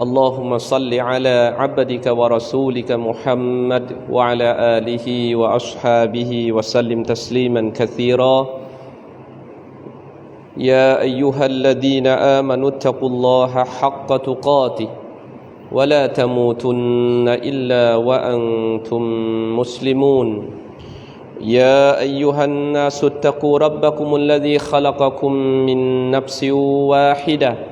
اللهم صل على عبدك ورسولك محمد وعلى آله وأصحابه وسلم تسليما كثيرا. يا أيها الذين آمنوا اتقوا الله حق تقاته ولا تموتن إلا وأنتم مسلمون. يا أيها الناس اتقوا ربكم الذي خلقكم من نفس واحدة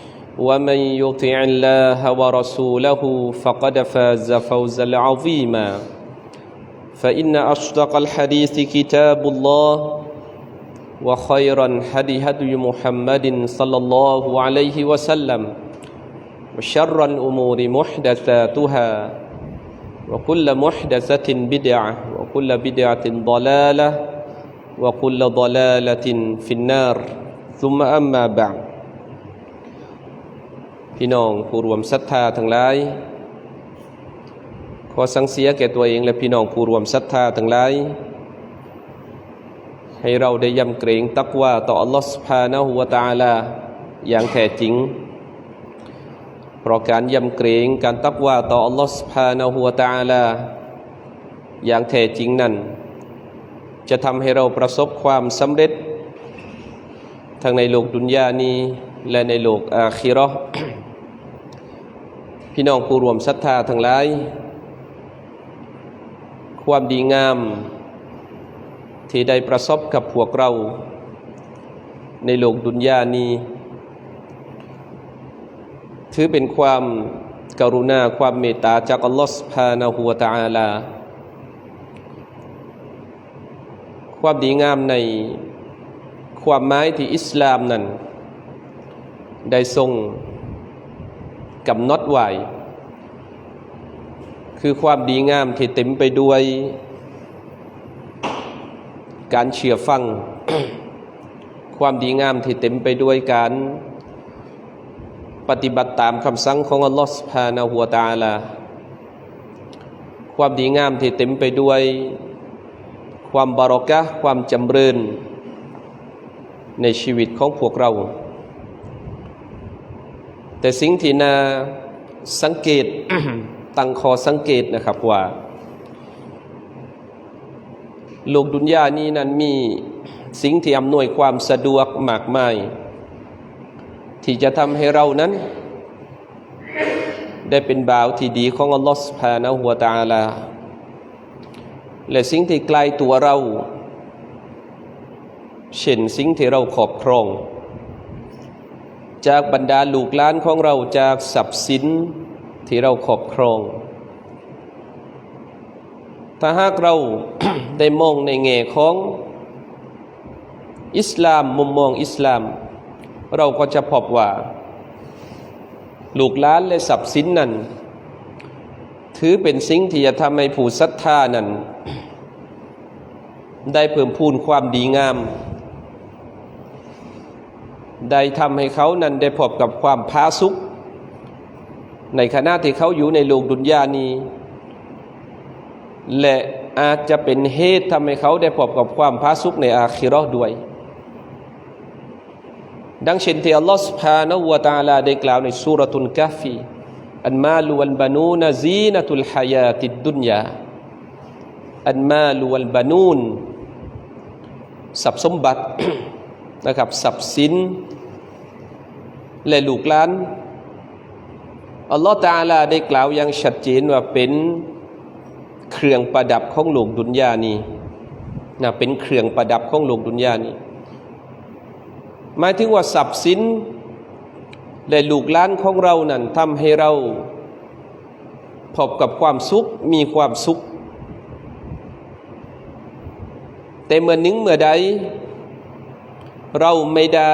ومن يطع الله ورسوله فقد فاز فوزا عظيما. فإن أصدق الحديث كتاب الله وخيرا هدي هدي محمد صلى الله عليه وسلم وشر الأمور محدثاتها وكل محدثة بدعة وكل بدعة ضلالة وكل ضلالة في النار. ثم أما بعد. พี่น้องผู้รวมศรัทธาทั้งหลาย ขอสังเสียแก่ตัวเองและพี่น้องผู้รวมศรัทธาทั้งหลาย ให้เราได้ยำเกรงตักว่าต่ออัลลอฮฺสุภาณหัวตาลาอย่างแท้จริง เพราะการยำเกรงการตักว่าต่ออัลลอฮฺสุภาณหัวตาลาอย่างแท้จริงนั้น จะทำให้เราประสบความสำเร็จทั้งในโลกดุนยานี้และในโลกอาคิรอ พี่น้องผู้รวมศรัทธาทั้งหลาย ความดีงาม ที่ได้ประสบกับพวกเรา ในโลกดุนยานี้ ถือเป็นความกรุณาความเมตตาจากอัลลอฮฺสุภาณหัวตาลา ความดีงามในความหมายที่อิสลามนั้น ได้ทรง กำหนดไว้คือความดีงามที่เต็มไปด้วย การเชื่อฟัง ความดีงามที่เต็มไปด้วยการปฏิบัติตามคำสั่งของอัลลอฮฺสภาณหัวตาลาความดีงามที่เต็มไปด้วย ความบารอกะความจำเริญในชีวิตของพวกเรา แต่สิ่งที่น่าสังเกตตั้งคอสังเกตนะครับว่า โลกดุนยานี้นั้นมีสิ่งที่อำนวยความสะดวกมากมาย ที่จะทำให้เรานั้น ได้เป็นบ่าวที่ดีของอัลลอฮฺสุบฮานะฮูวตาลา และสิ่งที่ไกลตัวเรา เช่นสิ่งที่เราครอบครอง จากบรรดาลูกหลานของเราจากทรัพย์สินที่เราครอบครอง ถ้าหากเราได้มองในแง่ของอิสลามมุมมองอิสลาม เราก็จะพบว่า ลูกหลานและทรัพย์สินนั้น ถือเป็นสิ่งที่จะทำให้ผู้ศรัทธานั้น ได้เพิ่มพูนความดีงาม ได้ทำให้เขานั้นได้พบกับความพาสุข ในขณะที่เขาอยู่ในโลกดุนยานี้ และอาจจะเป็นเหตุทำให้เขาได้พบกับความพาสุขในอาคิรอด้วย ดังเช่นที่อัลลอฮฺสุภาณวตาลาได้กล่าวในสุรทุนกาฟีอันมาลวัลบานูนซีนตุลฮายาติดดุนยาอันมาลวัลบานูนสับสมบัติ นะครับทรัพย์สินและลูกหลานอัลลอฮฺตะอาลาได้กล่าวอย่างชัดเจนว่าเป็นเครื่องประดับของโลกดุนยานี้นะเป็นเครื่องประดับของโลกดุนยานี้หมายถึงว่าทรัพย์สินและลูกหล้านของเรานั้นทำให้เราพบกับความสุขมีความสุข แต่เมื่อนึงเมื่อใด เราไม่ได้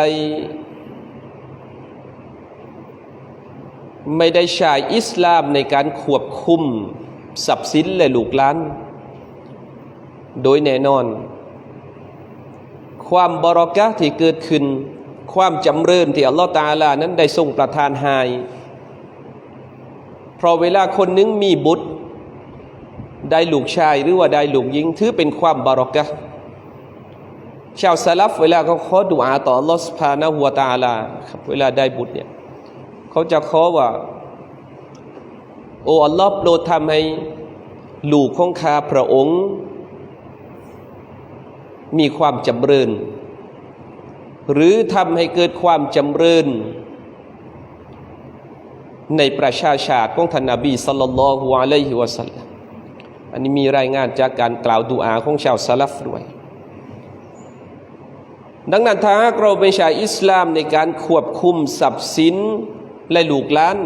ไม่ได้ใช้อิสลามในการควบคุมทรัพย์สินและลูกหล้าน โดยแน่นอน ความบรอกะที่เกิดขึ้น ความจำเริญที่อัลลอฮฺตาลานั้นได้ทรงประทานให้ เพราะเวลาคนนึงมีบุตร ได้ลูกชายหรือว่าได้ลูกหญิงถือเป็นความบารอกะ ชาวซาลัฟเวลาเขาขอดุอาต่อลอสุภานะหัวตาลาครับเวลาได้บุตรเนี่ยเขาจะขอว่าโอ้อัลลอฮ์โปรดทำให้ลูกของข้าพระองค์ มีความจำเริญ หรือทำให้เกิดความจำเริญ ในประชาชาติของท่านนบีสัลลัลลอฮุอะลัยฮิวะสัลลัมอันนี้มีรายงานจากการกล่าวดุอาของชาวซาลฟด้วย ดังนั้นถ้าหากเราเป็นชาวอิสลามในการควบคุมทรัพย์สินและลูกหลาน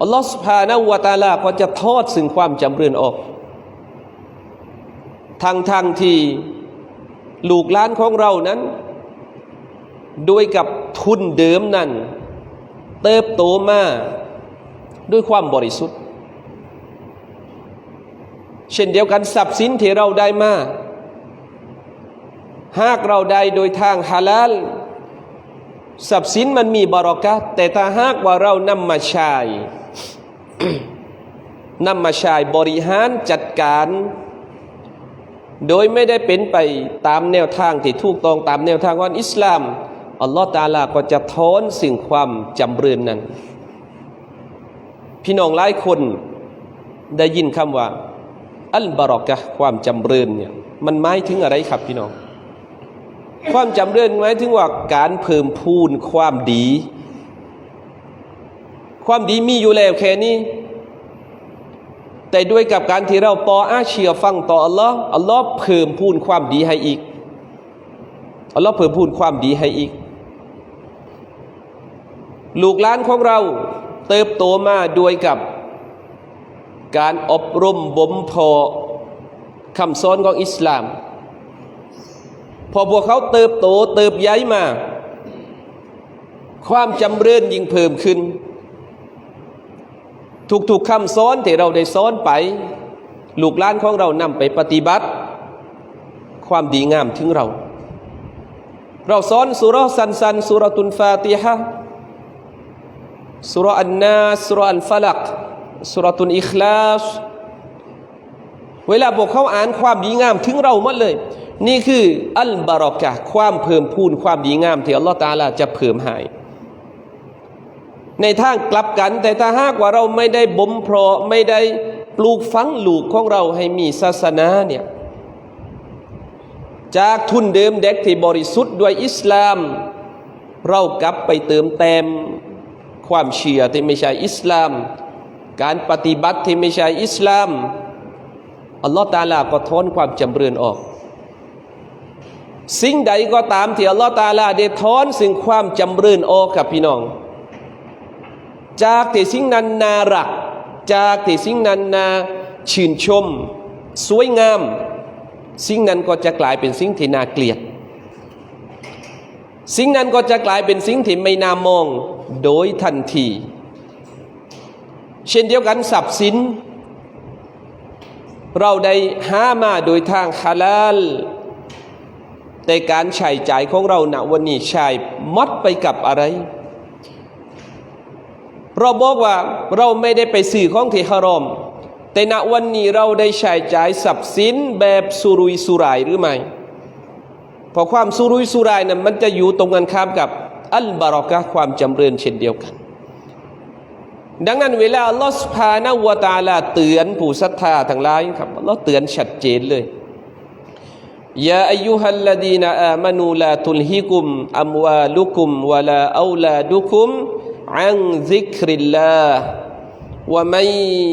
อัลลอฮฺสุภาณวตาลาก็จะทอดซึ่งความจำเริญออกทางทางที่ลูกหลานของเรานั้นโดยกับทุนเดิมนั้น เติบโตมาด้วยความบริสุทธิ์ เช่นเดียวกันทรัพย์สินที่เราได้มา หากเราได้โดยทางฮาลาลทรัพย์สินมันมีบารอกะแต่ถ้าหากว่าเรานำมาใช้นำมาใช้บริหารจัดการ โดยไม่ได้เป็นไปตามแนวทางที่ถูกต้องตามแนวทางของอิสลาม อัลลอฮฺตาลาก็จะทอนสิ่งความจำเริญนั้น พี่น้องหลายคนได้ยินคำว่า อัลบารอกะความจำเริญเนี่ยมันหมายถึงอะไรครับพี่น้อง ความจำเริญหมายถึงว่าการเพิ่มพูนความดี ความดีมีอยู่แล้วแค่นี้ แต่ด้วยกับการที่เราต่ออาเชียฟังต่ออัลลอฮ์อัลลอฮ์เพิ่มพูนความดีให้อีกอัลลอฮ์เพิ่มพูนความดีให้อีก ลูกหลานของเราเติบโตมาด้วยกับการอบรมบ่มเพาะคำสอนของอิสลาม พอพวกเขาเติบโตเติบใหญ่มา ความจำเริญยิ่งเพิ่มขึ้น ทุกๆคำสอนที่เราได้สอนไป ลูกหลานของเรานำไปปฏิบัติ ความดีงามถึงเรา เราสอนสุรสันสันสุรตุนฟาติฮะสุรอันนาสุรอันฟลักสุรตุนอิคลาสเวลาพวกเขาอ่านความดีงามถึงเราหมดเลย นี่คืออัลบารอกะความเพิ่มพูนความดีงามที่อัลลอฮฺตาลาจะเพิ่มให้ ในทางกลับกันแต่ถ้าหากว่าเราไม่ได้บ่มเพาะไม่ได้ปลูกฝังลูกของเราให้มีศาสนาเนี่ยจากทุนเดิมเด็กที่บริสุทธิ์ด้วยอิสลาม เรากลับไปเติมเต็มความเชื่อที่ไม่ใช่อิสลาม การปฏิบัติที่ไม่ใช่อิสลามอัลลอฮฺตาลาก็ทอนความจำเริญออก สิ่งใดก็ตามที่อัลลอฮฺตาลาได้ทอนสิ่งความจำเริญออกกับพี่น้อง จากที่สิ่งนั้นนารัก จากที่สิ่งนั้นนาชื่นชม สวยงาม สิ่งนั้นก็จะกลายเป็นสิ่งที่น่าเกลียด สิ่งนั้นก็จะกลายเป็นสิ่งที่ไม่น่ามองโดยทันที เช่นเดียวกันทรัพย์สิน เราได้หามาโดยทางฮาลาล แต่การใช้จ่ายของเราณวันนี้ใช้มัดไปกับอะไร เราบอกว่าเราไม่ได้ไปสื่อของที่ฮารอม แต่ณวันนี้เราได้ใช้จ่ายทรัพย์สินแบบสุรุยสุรายหรือไม่เพราะความสุรุยสุรายนั้นมันจะอยู่ตรงกันข้ามกับอัลบารอกะความจำเริญเช่นเดียวกัน ดังนั้นเวลาลอฮฺสุภาวตาลาเตือนผู้ศรัทธาทั้งหลายครับอัลลอฮ์เตือนชัดเจนเลย ยาอายุฮัลลดีนอามานูลาตุลฮิกุมอัมวาลุกุมวะลาอูลาดุกุม عن ذكر الله ومن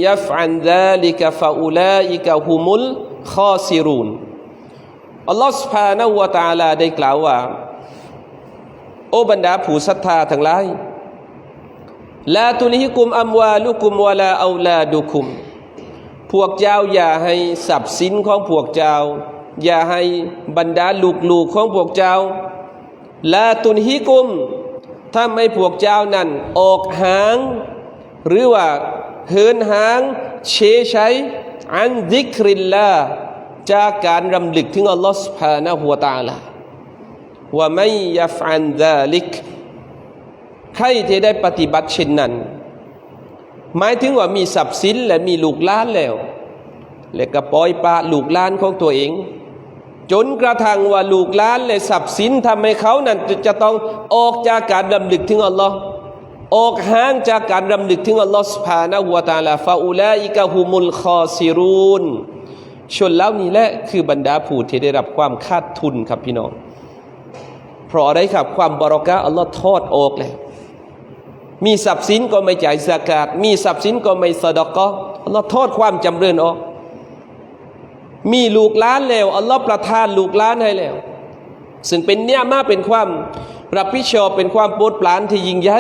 يفعل ذلك فأولئك هم الخاسرون อัลลอฮฺ سبحانه และ تعالى ได้กล่าวว่า โอ้บรรดาผู้ศรัทธาทั้งหลายลาตุลิฮิกุมอัมวาลุกุมวะลาเอาลาดุคุม พวกเจ้าอย่าให้ทรัพย์สินของพวกเจ้า อย่าให้บรรดาลูกลูกของพวกเจ้าลาตุนฮิกุมถ้าไม่พวกเจ้านั้นออกหาง หรือว่าเหินหางเชใช้อันดิกริลลาจากการรำลึกถึงอัลลอฮฺสุภาณหัวตาละว่าไม่ยาฟันดาลิกใครจะได้ปฏิบัติเช่นนั้น หมายถึงว่ามีทรัพย์สินและมีลูกล้านแล้ว และก็ปล่อยปละลูกล้านของตัวเอง จนกระทั่งว่าลูกล้านและทรัพย์สินทำให้เขานั้นจะต้องออกจากการรำลึกถึงอัลลอฮ์ออกห่างจากการรำลึกถึงอัลลอฮ์สุภานะหัวตาลาฟาอูลาอิกะฮุมุลคอซิรูนชนแล้วนี้แหละคือบรรดาผู้ที่ได้รับความขาดทุนครับพี่น้อง เพราะอะไรครับความบารอกะอัลลอฮ์ทอดออกแล้วมีทรัพย์สินก็ไม่จ่ายสกาดมีทรัพย์สินก็ไม่สะดอกก็อัลลอฮ์โทษความจำเริญออก มีลูกล้านแล้วอัลลอฮ์ประทานลูกล้านให้แล้ว ซึ่งเป็นเนี่ยมาเป็นความรับผิดชอบเป็นความโปรดปรานที่ยิ่งใหญ่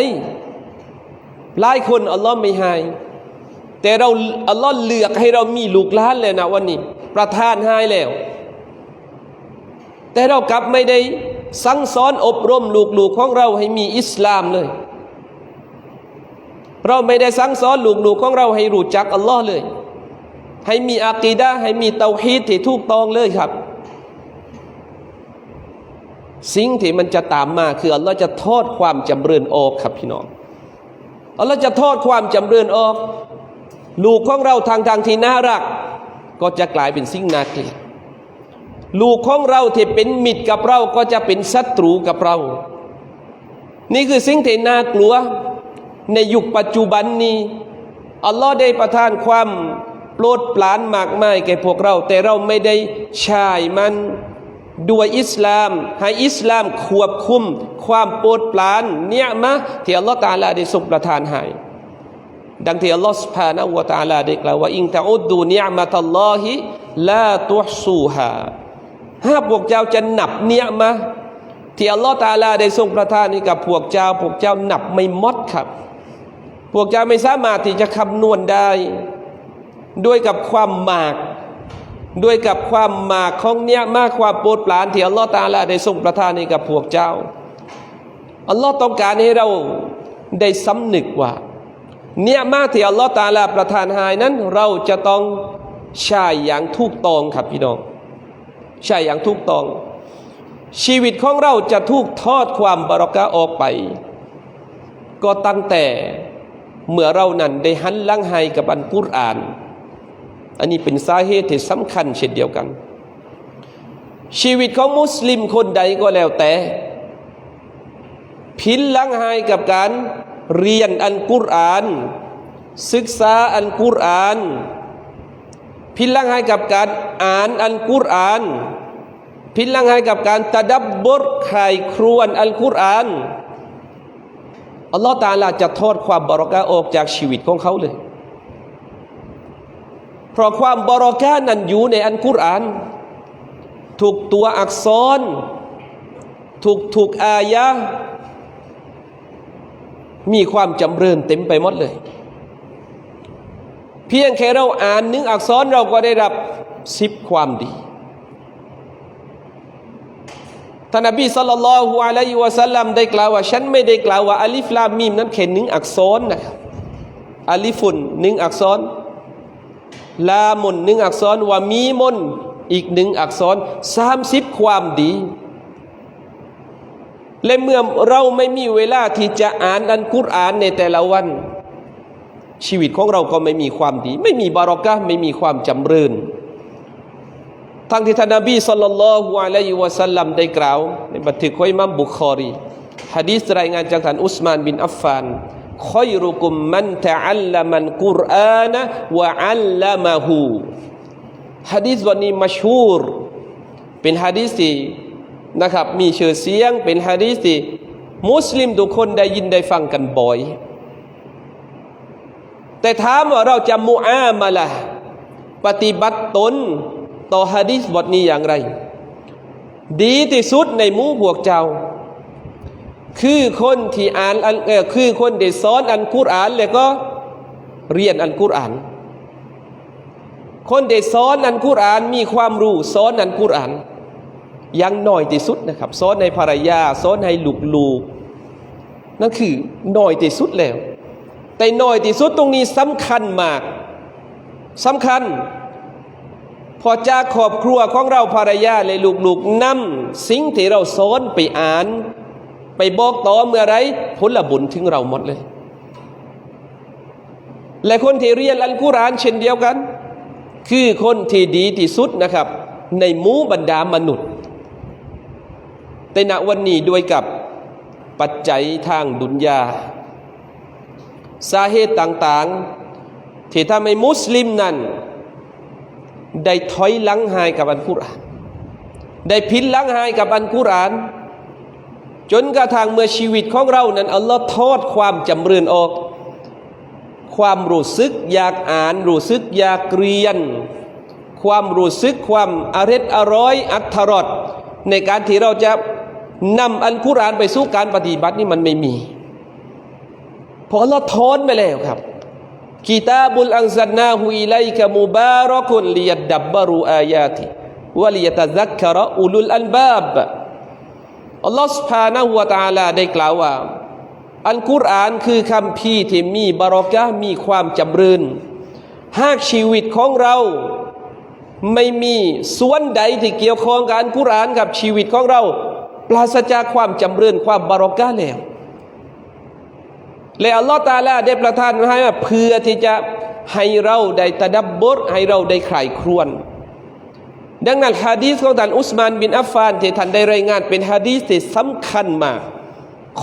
หลายคนอัลลอฮ์ไม่ให้แต่เราอัลลอฮ์เลือกให้เรามีลูกล้านเลยนะวันนี้ ประทานให้แล้ว แต่เรากลับไม่ได้สั่งสอนอบรมลูกๆของเราให้มีอิสลามเลย เราไม่ได้สั่งสอนลูกๆของเราให้รู้จักอัลลอฮ์เลย ให้มีอากีดะให้มีเตาฮีดที่ถูกต้องเลยครับ สิ่งที่มันจะตามมาคืออัลลอฮ์จะทอดความจำเริญออกครับพี่น้องอัลลอฮ์จะทอดความจำเริญออก ลูกของเราทางทางที่น่ารัก ก็จะกลายเป็นสิ่งน่าเกลียดลูกของเราที่เป็นมิตรกับเราก็จะเป็นศัตรูกับเรา นี่คือสิ่งที่น่ากลัว ในยุคปัจจุบันนี้อัลลอฮ์ได้ประทานความ ปลดปลานมากมายแก่พวกเรา แต่เราไม่ได้ใช้มันด้วยอิสลาม ให้อิสลามควบคุม ความโปรดปรานเนี่ยมะที่อัลลอฮฺตาลาได้ทรงประทานให้ดังที่อัลลอฮฺสุภาณวตาลาได้กล่าวว่าอิงตะอุดดูเนี่ยมาตัลลอฮิลาตุฮซูฮาหากพวกเจ้าจะหนับเนี่ยมะที่อัลลอฮฺตาลาได้ทรงประทานให้กับพวกเจ้า พวกเจ้าหนับไม่หมดครับ พวกเจ้าไม่สามารถที่จะคำนวณได้ ด้วยกับความมาก ด้วยกับความมากของเนี้ยมากความโปรดปรานที่อัลลอฮ์ตาลาได้ทรงประทานให้กับพวกเจ้าอัลลอฮ์ต้องการให้เราได้สำนึกว่า เนี่ยมากที่อัลลอฮ์ตาลาประทานให้นั้น เราจะต้องใช้อย่างถูกต้องครับพี่น้องใช้อย่างถูกต้อง ชีวิตของเราจะถูกทอดความบารอกะออกไป ก็ตั้งแต่เมื่อเรานั้นได้หันลังให้กับอันกุรอาน อันนี้เป็นสาเหตุที่สำคัญเช่นเดียวกัน ชีวิตของมุสลิมคนใดก็แล้วแต่ พินลังให้กับการเรียนอันกุรอาน ศึกษาอันกุรอาน พินลังให้กับการอ่านอันกุรอาน พินลังให้กับการตะดับบทใครครวนอันกุรอานอัลลอฮ์ตาลาจะทอดความบรอกะออกจากชีวิตของเขาเลย เพราะความบรอกะนั้นอยู่ในอันกุรอานถูกตัวอักษร ถูกถูกอายะมีความจำเริญเต็มไปหมดเลย เพียงแค่เราอ่านหนึ่งอักษรเราก็ได้รับสิบความดีท่านนบีสัลลัลลอฮุอะลัยฮิวะสัลลัมได้กล่าวว่าฉันไม่ได้กล่าวว่าอัลิฟลามมีมนั้นแค่หนึ่งอักษรนะครับอัลิฟุนหนึ่งอักษร ลามุนหนึ่งอักษรว่ามีมนอีกหนึ่งอักษรสามสิบความดี และเมื่อเราไม่มีเวลาที่จะอ่านอันกุรอานในแต่ละวัน ชีวิตของเราก็ไม่มีความดี ไม่มีบารอกะไม่มีความจำเริญทั้งที่ท่านนบีสัลลัลลอฮุอะลัยฮิวะสัลลัมได้กล่าว ในบันทึกของอิหมัมบุคอรีฮะดีษรายงานจากท่านอุสมานบินอัฟฟาน คอยรุกุมมันตะอัลลมันกุรอานะวะอัลลมะฮูฮะดีษวันนี้มัชฮูร เป็นฮะดีษที่นะครับมีชื่อเสียงเป็นฮะดีษที่มุสลิมทุกคนได้ยินได้ฟังกันบ่อย แต่ถามว่าเราจะมุอามาละปฏิบัติตนต่อฮะดีษบทนี้อย่างไร ดีที่สุดในมู่พวกเจ้า คือคนที่อ่านอันคือคนที่สอนอันกุรอานแล้วก็เรียนอันกุรอาน คนที่สอนอันกุรอานมีความรู้สอนอันกุรอานยังน้อยที่สุดนะครับสอนในภรรยาสอนให้ลูกนั่นคือน้อยที่สุดแล้ว แต่น้อยที่สุดตรงนี้สำคัญมากสำคัญ พอจากครอบครัวของเราภรรยาและลูกๆนำสิ่งที่เราสอนไปอ่าน ไปบอกต่อเมื่อไรผลบุญถึงเราหมดเลย และคนที่เรียนอัลกุรอานเช่นเดียวกัน คือคนที่ดีที่สุดนะครับ ในหมู่บรรดามนุษย์แต่ณวันนี้ด้วยกับปัจจัยทางดุนยาสาเหตุต่างๆ ที่ทำให้มุสลิมนั้น ได้ถอยหลังหายกับอันกุรอาน ได้พินหลังหายกับอันกุรอาน จนกระทั่งเมื่อชีวิตของเรานั้นอัลลอฮ์ทอดความจำเริญออก ความรู้สึกอยากอ่านรู้สึกอยากเรียน ความรู้สึกความอร็ดอร่อยอัธรสในการที่เราจะนำอันกุรานไปสู่การปฏิบัตินี่มันไม่มีเพราะเราทอนไปแล้วครับกิตาบุลอังซันนาหุอิไลกะมุบารักุนลิยัดดับบารูอายาติวะลิยตะซักกะรอุลุลอัลบาบ อัลลอฮฺสุภาณหัวตาลาได้กล่าวว่า อันกุรอานคือคำพีที่มีบารอกะมีความจำเริญหากชีวิตของเราไม่มีส่วนใดที่เกี่ยวข้องกับอัลกุรอานกับชีวิตของเรา ปราศจากความจำเริญความบารอกะแล้วและอัลลอฮฺตาลาได้ประทานมาให้เพื่อที่จะให้เราได้ตะดับบดให้เราได้ไข่ครวญ ดังนั้นฮะดีษของท่านอุสมานบินอัฟฟานที่ท่านได้รายงานเป็นฮะดีษที่สำคัญมาก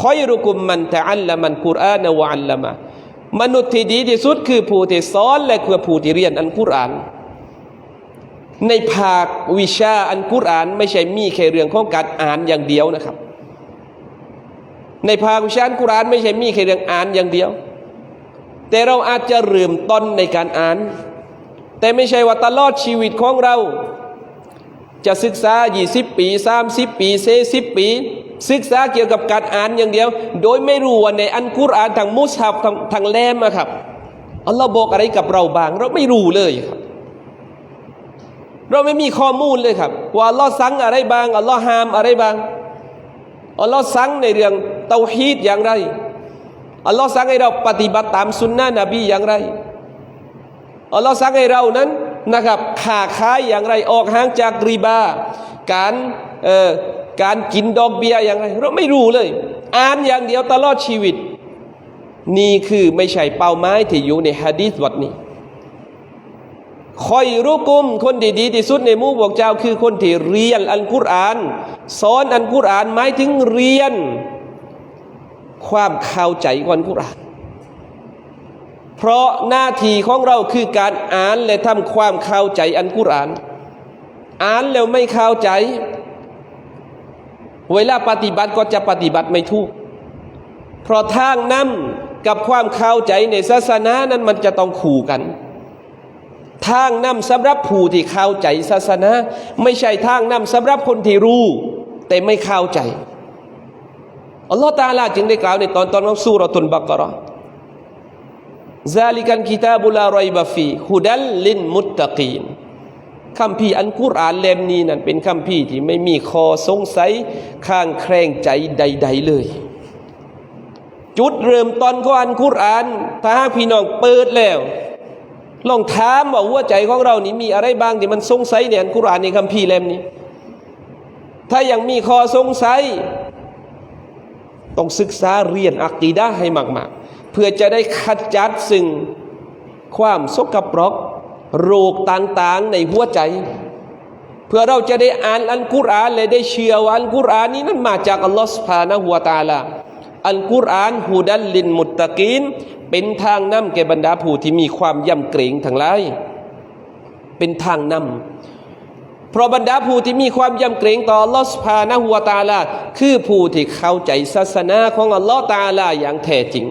คอยรุกุมมันตะอัลละมันกุรอานวะอัลละมะมนุษย์ที่ดีที่สุดคือผู้ที่สอนและคือผู้ที่เรียนอันกุรอาน ในภาควิชาอันกุรอาน ไม่ใช่มีแค่เรื่องของการอ่านอย่างเดียวนะครับ ในภาควิชาอันกุรอาน ไม่ใช่มีแค่เรื่องอ่านอย่างเดียว แต่เราอาจจะเริ่มต้นในการอ่าน แต่ไม่ใช่ว่าตลอดชีวิตของเรา จะศึกษา 20 ปี 30 ปีเซสิปี ศึกษาเกี่ยวกับการอ่านอย่างเดียว โดยไม่รู้ว่าในอันกุรอานทางมุสฮับทางทางแลมอะครับอัลลอฮ์บอกอะไรกับเราบาง เราไม่รู้เลยครับ เราไม่มีข้อมูลเลยครับ ว่าอัลลอฮ์สั่งอะไรบางอัลลอฮ์ห้ามอะไรบางอัลลอฮ์สั่งในเรื่องเตาฮีดอย่างไรอัลลอฮ์สั่งให้เราปฏิบัติตามสุนนะนบีอย่างไรอัลลอฮ์สั่งให้เรานั้น นะครับขาขายอย่างไรออกห่างจากริบา การเอ่อการกินดอกเบี้ยอย่างไร เราไม่รู้เลย อ่านอย่างเดียวตลอดชีวิต นี่คือไม่ใช่เป้าหมายที่อยู่ในฮะดีษบทนี้คอยรู้กุมคนดีดีที่สุดในมู่พวกเจ้าคือคนที่เรียนอัลกุรอาน สอนอัลกุรอานหมายถึงเรียน ความเข้าใจอัลกุรอาน เพราะหน้าที่ของเราคือการอ่านและทำความเข้าใจอัลกุรอาน อ่านแล้วไม่เข้าใจ เวลาปฏิบัติก็จะปฏิบัติไม่ถูก เพราะทางนำกับความเข้าใจในศาสนานั้นมันจะต้องขู่กัน ทางนำสำหรับผู้ที่เข้าใจศาสนา ไม่ใช่ทางนำสำหรับคนที่รู้ แต่ไม่เข้าใจอัลลอฮฺตาลาจึงได้กล่าวในตอนตอนของสุรตุนบักรอ ซาลิกันกิตาบุลารอยบาฟีฮุดัลลินมุตตะกีนคำพีร์อันกุรอานเล่มนี้นั้นเป็นคำพีร์ที่ไม่มีคอสงสัยข้างแครงใจใด ๆ เลย จุดเริ่มต้นของอันกุรอานถ้าหากพี่น้องเปิดแล้ว ลองถามว่าหัวใจของเรานี่มีอะไรบ้างที่มันสงสัยในอันกุรอานในคำพีร์เล่มนี้ ถ้ายังมีข้อสงสัย ต้องศึกษาเรียนอักีดะให้มาก ๆ เพื่อจะได้ขจัดสิ่งความสกปรกโรคต่างๆในหัวใจ เพื่อเราจะได้อ่านอัลกุรอานและได้เชื่อว่าอัลกุรอานนี้นั้นมาจากอัลลอฮฺสุบฮานะฮุวตาลาอัลกุรอานฮูดัลลินมุตตะกีนเป็นทางนำแก่บรรดาผู้ที่มีความยำเกรงทั้งหลายเป็นทางนำเพราะบรรดาผู้ที่มีความยำเกรงต่ออัลลอฮฺสุภานหัวตาลาคือผู้ที่เข้าใจศาสนาของอัลลอฮฺตาลาอย่างแท้จริง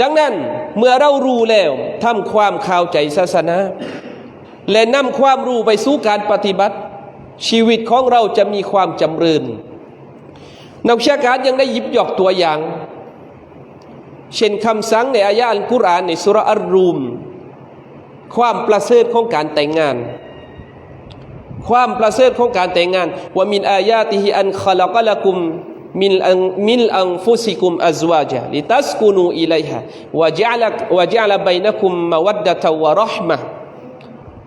ดังนั้นเมื่อเรารู้แล้วทำความเข้าใจศาสนา และนำความรู้ไปสู่การปฏิบัติ ชีวิตของเราจะมีความจำเริญนักวิชาการยังได้ยิบยกตัวอย่าง เช่นคำสั่งในอายะอัลกุรอานในสุรอัลรูม ความประเสริฐของการแต่งงาน ความประเสริฐของการแต่งงานว่ามินอายาติฮิอันขลักละกุม มินอันมินอันฟุซิกุมอัซวาจาลิตัสกุนูอิลัยฮะวะจัลวะจัลบัยนะกุมมวัดดะตะวะรอห์มะ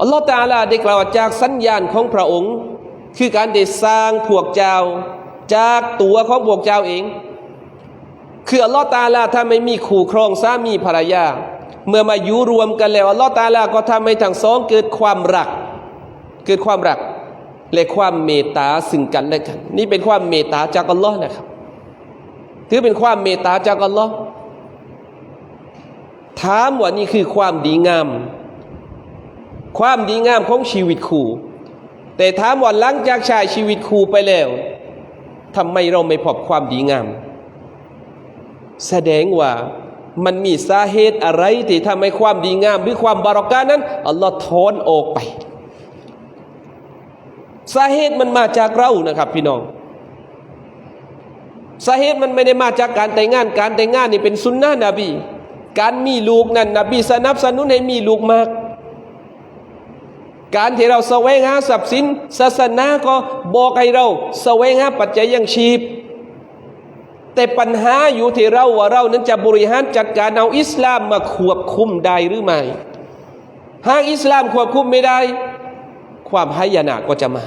อัลลอฮฺตาลาได้กล่าวจากสัญญาณของพระองค์ คือการได้สร้างพวกเจ้า จากตัวของพวกเจ้าเอง คืออัลลอฮฺตาลาถ้าไม่มีคู่ครองสามีภรรยา เมื่อมาอยู่รวมกันแล้วอัลลอฮฺตาลาก็ทำให้ทั้งสองเกิดความรัก เกิดความรัก และความเมตตาซึ่งกันและกัน นี่เป็นความเมตตาจากอัลลอฮ์นะครับ ถือเป็นความเมตตาจากอัลลอฮ์ถามว่านี่คือความดีงาม ความดีงามของชีวิตคู่ แต่ถามว่าหลังจากชายชีวิตคู่ไปแล้วทำไมเราไม่พบความดีงาม แสดงว่ามันมีสาเหตุอะไรที่ทำให้ความดีงาม หรือความบารอกานั้นอัลลอฮ์ถอนออกไป สาเหตุมันมาจากเรานะครับ พี่น้องสาเหตุมันไม่ได้มาจากการแต่งงาน การแต่งงานนี่เป็นสุนนะนบี การมีลูกนั้นนบีสนับสนุนให้มีลูกมาก การที่เราแสวงหาทรัพย์สิน ศาสนาก็บอกให้เราแสวงหาปัจจัยยังชีพ แต่ปัญหาอยู่ที่เราว่าเรานั้นจะบริหารจัดการเอาอิสลามมาควบคุมได้หรือไม่หากอิสลามควบคุมไม่ได้ ความหายนะก็จะมา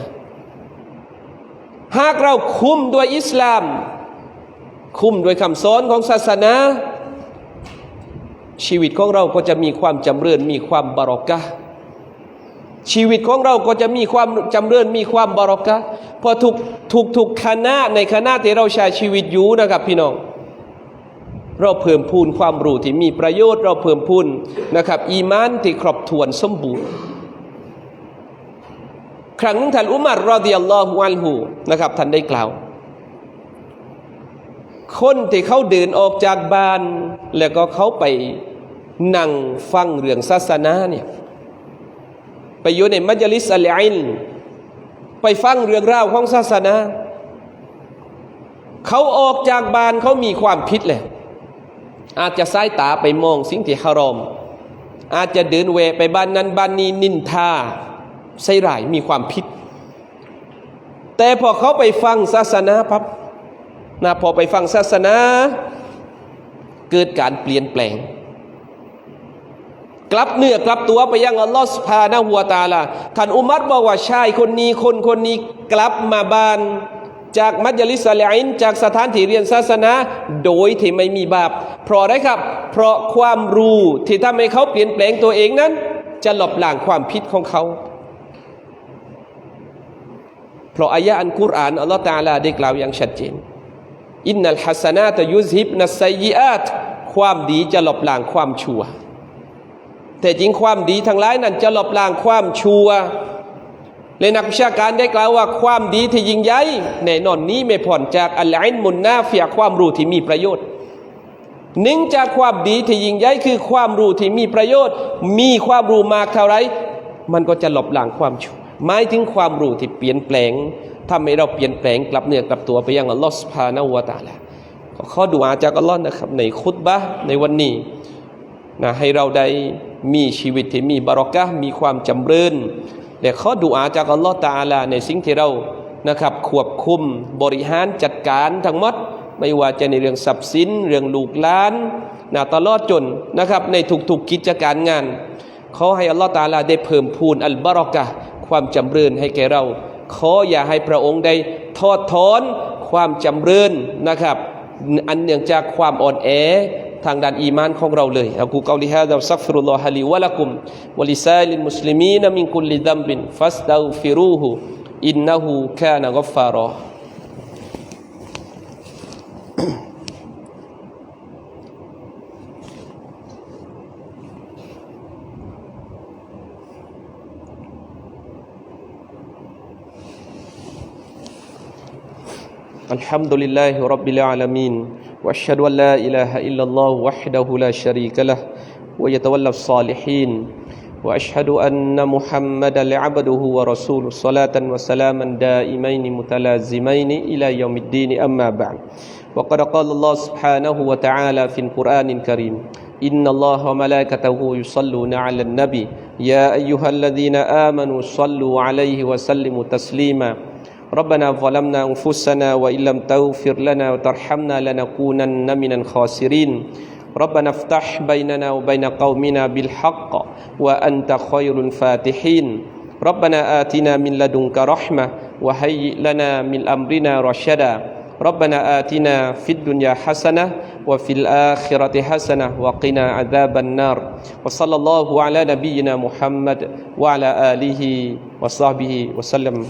หากเราคุมด้วยอิสลาม คุมด้วยคำสอนของศาสนา ชีวิตของเราก็จะมีความจำเริญมีความบารอกะชีวิตของเราก็จะมีความจำเริญมีความบารอกะพอถูกถูกถูกคณะในคณะที่เราใช้ชีวิตอยู่นะครับพี่น้องเราเพิ่มพูนความรู้ที่มีประโยชน์ เราเพิ่มพูนนะครับ อีมานที่ครอบถ้วนสมบูรณ์ ครั้งหนึงท่านอุมัรรอดิยัลลอฮุอันฮูนะครับ ท่านได้กล่าว คนที่เขาเดินออกจากบ้าน แล้วก็เขาไปนั่งฟังเรื่องศาสนาเนี่ยไปอยู่ในมัจลิสอัลอิลไปฟังเรื่องราวของศาสนา เขาออกจากบ้านเขามีความผิดเลย อาจจะสายตาไปมองสิ่งที่ฮารอม อาจจะเดินเวไปบ้านนั้นบ้านนี้นินทา ใส่ร้ายมีความผิด แต่พอเขาไปฟังศาสนาพับนะพอไปฟังศาสนา เกิดการเปลี่ยนแปลง กลับเนื้อกลับตัวไปยังอัลลอฮฺสุภานะหัวตาลาท่านอุมัรบอกว่าชายคนนี้คนคนนี้กลับมาบ้านจากมัจลิสลอินจากสถานที่เรียนศาสนา โดยที่ไม่มีบาป เพราะอะไรครับ เพราะความรู้ที่ทำให้เขาเปลี่ยนแปลงตัวเองนั้น จะหลบหล้างความผิดของเขา เพราะอายะอันกุรอานอัลลอฮฺตาลาได้กล่าวอย่างชัดเจนอินนัลฮัสนาตยุซฮิบนัสไซยีอาตความดีจะหลบหล้างความชั่ว แต่จริงความดีทั้งหลายนั้นจะหลบล้างความชั่วและนักวิชาการได้กล่าวว่าความดีที่ยิ่งใหญ่แน่นอนนี้ไม่ผ่อนจากอัลอินมุนนาเฟียความรู้ที่มีประโยชน์หนึ่งจากความดีที่ยิ่งใหญ่คือความรู้ที่มีประโยชน์ มีความรู้มากเท่าไร มันก็จะหลบหล้างความชั่ว หมายถึงความรู้ที่เปลี่ยนแปลงทำให้เราเปลี่ยนแปลงกลับเนื้อกลับตัวไปยังอัลลอฮฺสุภาณวตาละก็ข้อดุอาจากอัลลอฮ์นะครับ ในคุตบะในวันนี้นะให้เราได้มีชีวิตที่มีบารอกะมีความจำเริญและข้อดุอาจากอัลลอฮ์ตาลาในสิ่งที่เรานะครับควบคุมบริหารจัดการทั้งหมดไม่ว่าจะในเรื่องทรัพย์สิน เรื่องลูกหลานนะตลอดจนนะครับในทุกๆกิจการงานขอให้อัลลอฮ์ตาลาได้เพิ่มพูนอัลบารอกะ ความจำเริญให้แก่เรา ขออย่าให้พระองค์ได้ทอดถอนความจำเริญนะครับ อันเนื่องจากความอ่อนแอทางด้านอีมานของเราเลยอักูกาลิฮะดะซักฟิรุลลอฮะลีวะลักุมวะลิซาลิมุสลิมีนมินกุลลิดัมบินฟัสตัฆฟิรูฮุอินนะฮูกานะกัฟฟารอ الحمد لله رب العالمين وأشهد أن لا إله إلا الله وحده لا شريك له ويتولى الصالحين وأشهد أن محمدا عبده ورسوله صلاة وسلاما دائمين متلازمين إلى يوم الدين أما بعد. وقد قال الله سبحانه وتعالى في القرآن الكريم إن الله وملائكته يصلون على النبي يا أيها الذين آمنوا صلوا عليه وسلموا تسليما. ربنا ظلمنا أنفسنا وإن لم تغفر لنا وترحمنا لنكونن من الخاسرين. ربنا افتح بيننا وبين قومنا بالحق وأنت خير الفاتحين. ربنا آتنا من لدنك رحمة وهيئ لنا من أمرنا رشدا. ربنا آتنا في الدنيا حسنة وفي الآخرة حسنة وقنا عذاب النار. وصلى الله على نبينا محمد وعلى آله وصحبه وسلم.